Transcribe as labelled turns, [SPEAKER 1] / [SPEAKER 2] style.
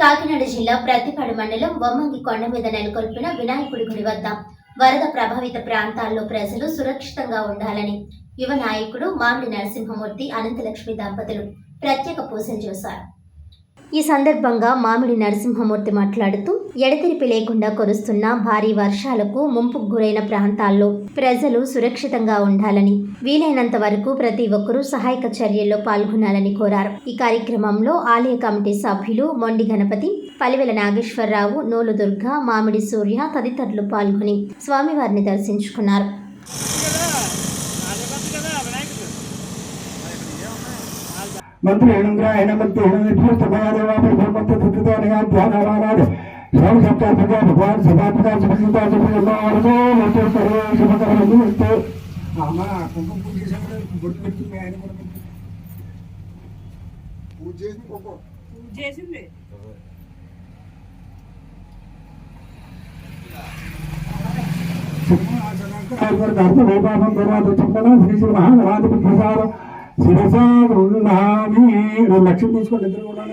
[SPEAKER 1] కాకినాడ జిల్లా ప్రతిపాడు మండలం బొమ్మంగి కొండ మీద నెలకొల్పిన వినాయకుడి గుడి వద్ద వరద ప్రభావిత ప్రాంతాల్లో ప్రజలు సురక్షితంగా ఉండాలని యువ నాయకుడు మామిడి నరసింహమూర్తి అనంతలక్ష్మి దంపతులు ప్రత్యేక పూజలు చేశారు. ఈ సందర్భంగా మామిడి నరసింహమూర్తి మాట్లాడుతూ ఎడతెరిపి లేకుండా కురుస్తున్న భారీ వర్షాలకు ముంపుకు గురైన ప్రాంతాల్లో ప్రజలు సురక్షితంగా ఉండాలని వీలైనంత వరకు ప్రతి ఒక్కరూ సహాయక చర్యల్లో పాల్గొనాలని కోరారు. ఈ కార్యక్రమంలో ఆలయ కమిటీ సభ్యులు మొండి గణపతి పలివెల నాగేశ్వరరావు నోలు దుర్గ మామిడి సూర్య తదితరులు పాల్గొని స్వామివారిని దర్శించుకున్నారు.
[SPEAKER 2] ಮಂತ್ರಿ ಹೆಣ್ಣಂಗ್ರಾಯ ಹೆಣ್ಣಮಂತಿ ಹೆಣ್ಣಿ ಭೂತ तो नहीं ದುಃಖಿತ ನಿಗಾಮ ಧ್ಯಾನ ಆರಾನಾದ सब सत्ता प्रजा भगवान सभा प्रकार समझता से फिर अल्लाह और तो मोटे सर्व सभा का बंधु मिलते आमा कुंकुम पूजे सब गुड में आने पर पूजे से पूजे
[SPEAKER 3] से में
[SPEAKER 2] सर्व आसनांक और गर्भ में बाबा हम करवा दो चंपला श्री महान राज प्रसाद శిరసా గృహామి లక్ష్యం తీసుకోండి ఇద్దరు కూడా.